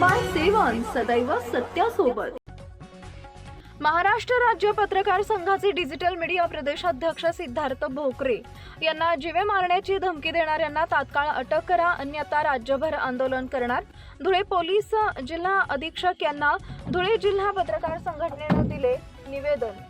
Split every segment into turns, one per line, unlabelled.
सदैव सत्यासोबत. महाराष्ट्र राज्य पत्रकार संघाचे डिजिटल मीडिया प्रदेशाध्यक्ष सिद्धार्थ भोकरे यांना जिवे मारण्याची धमकी देणाऱ्यांना तात्काळ अटक करा अन्यथा राज्यभर आंदोलन करणार. धुळे पोलीस जिल्हा अधीक्षक यांना धुळे जिल्हा पत्रकार संघटनेनं दिले निवेदन.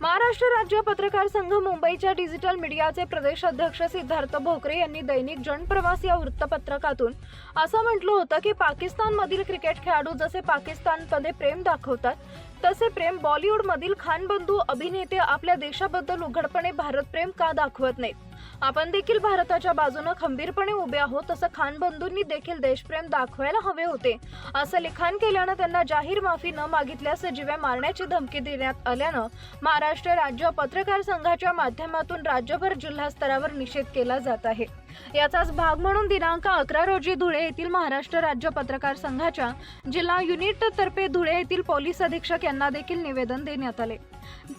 महाराष्ट्र राज्य पत्रकार संघ मुंबईच्या डिजिटल मीडियाचे प्रदेश अध्यक्ष सिद्धार्थ भोकरे यांनी दैनिक जनप्रवास या वृत्तपत्रकातून असं म्हटलं होतं की पाकिस्तानमधील क्रिकेट खेळाडू जसे पाकिस्तानमध्ये प्रेम दाखवतात तसे प्रेम बॉलिवूडमधील खान बंधू अभिनेते आपल्या देशाबद्दल उघडपणे भारतप्रेम का दाखवत नाहीत? आपण देखील भारताच्या बाजूनं खंबीरपणे उभे आहोत तसं खान बंधूंनी देखील देशप्रेम दाखवायला हवे होते. असं लिखाण केल्यानं त्यांना जाहीर माफी न मागितल्यास जिव्या मारण्याची धमकी देण्यात आल्यानं महाराष्ट्र राज्य पत्रकार संघाच्या माध्यमातून राज्यभर जिल्हा स्तरावर निषेध केला जात आहे. याचाच भाग म्हणून दिनांक अकरा रोजी धुळे येथील महाराष्ट्र राज्य पत्रकार संघाच्या जिल्हा युनिट तर्फे धुळे येथील पोलीस अधीक्षक यांना देखील निवेदन देण्यात आले.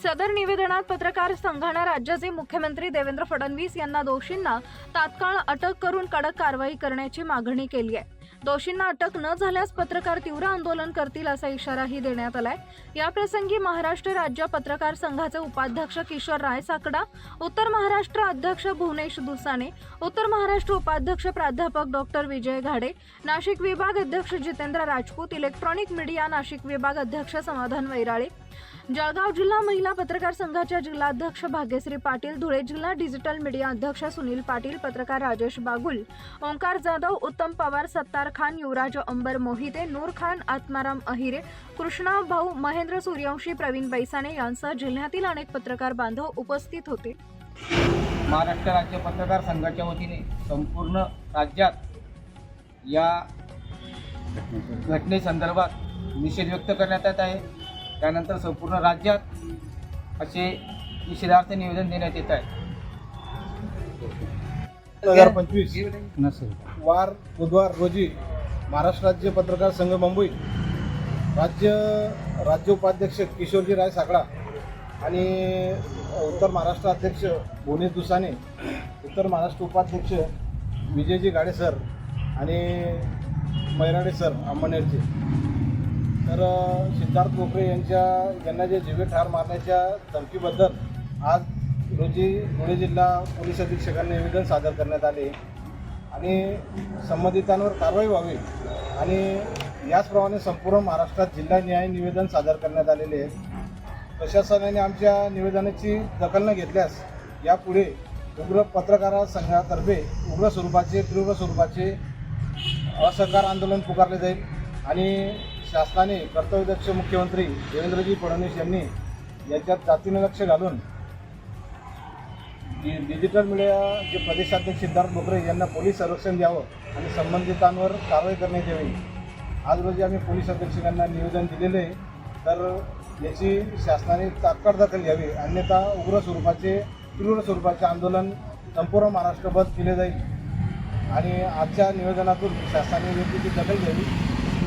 सदर निवेदनात पत्रकार संघानं राज्याचे मुख्यमंत्री देवेंद्र फडणवीस यांना दोषींना तात्काळ अटक करून कडक कारवाई करण्याची मागणी केली आहे. दोषींना अटक न झाल्यास पत्रकार तीव्र आंदोलन करतील असा इशाराही देण्यात आलाय. याप्रसंगी महाराष्ट्र राज्य पत्रकार संघाचे उपाध्यक्ष किशोर राय साकडा उत्तर महाराष्ट्र अध्यक्ष भुवनेश दुसाने उत्तर महाराष्ट्र उपाध्यक्ष प्राध्यापक डॉक्टर विजय घाडे नाशिक विभाग अध्यक्ष जितेंद्र राजपूत इलेक्ट्रॉनिक मीडिया नाशिक विभाग अध्यक्ष समाधान वैराळे जळगाव जिल्हा महिला पत्रकार संघाच्या जिल्हाध्यक्ष भाग्यश्री पाटील धुळे जिल्हा डिजिटल मीडिया अध्यक्ष सुनील पाटील पत्रकार राजेश बागुल ओंकार जाधव उत्तम पवार सत्तार खान युवराज अंबर मोहिते नूर खान आत्माराम अहिरे कृष्णा भाऊ महेंद्र सूर्यवंशी प्रवीण बैसाणे यांसह जिल्ह्यातील अनेक पत्रकार बांधव उपस्थित होते.
महाराष्ट्र राज्य पत्रकार संघाच्या वतीने संपूर्ण राज्यात या घटनेसंदर्भात निषेध व्यक्त करण्यात येत आहे. त्यानंतर संपूर्ण राज्यात असे निषेधार्थ निवेदन देण्यात येत आहे.
दोन हजार पंचवीस वार बुधवार रोजी महाराष्ट्र राज्य पत्रकार संघ मुंबई राज्य राज्य उपाध्यक्ष किशोरजी राय साकडा आणि उत्तर महाराष्ट्र अध्यक्ष भुवनेश दुसाने उत्तर महाराष्ट्र उपाध्यक्ष विजयजी गाडे सर आणि मैराडे सर अंमनेरचे तर सिद्धार्थ बोकरे यांच्या यांना जे जीवे ठार मारण्याच्या धमकीबद्दल आज रोजी धुळे जिल्हा पोलीस अधीक्षकांना निवेदन सादर करण्यात आले. आणि संबंधितांवर कारवाई व्हावी आणि याचप्रमाणे संपूर्ण महाराष्ट्रात जिल्हा न्याय निवेदन सादर करण्यात आलेले आहे प्रशासनाने आमच्या निवेदनाची दखल न घेतल्यास यापुढे उग्र पत्रकार संघातर्फे उग्र स्वरूपाचे तीव्र स्वरूपाचे असहकार आंदोलन पुकारले जाईल आणि शासनाने कर्तव्यदक्ष मुख्यमंत्री देवेंद्रजी फडणवीस यांनी याच्यात जातीनं लक्ष घालून डि डिजिटल मीडिया जे प्रदेशाध्यक्ष सिद्धार्थ बोकरे यांना पोलीस संरक्षण द्यावं आणि संबंधितांवर कारवाई करण्यात यावी आज रोजी आम्ही पोलीस अधीक्षकांना निवेदन दिलेलं आहे. तर याची शासनाने तात्काळ दखल घ्यावी. अन्यथा उग्र स्वरूपाचे तीव्र स्वरूपाचे आंदोलन संपूर्ण महाराष्ट्रभर केले जाईल. आणि आजच्या निवेदनातून शासनाने योग्य ती दखल घ्यावी.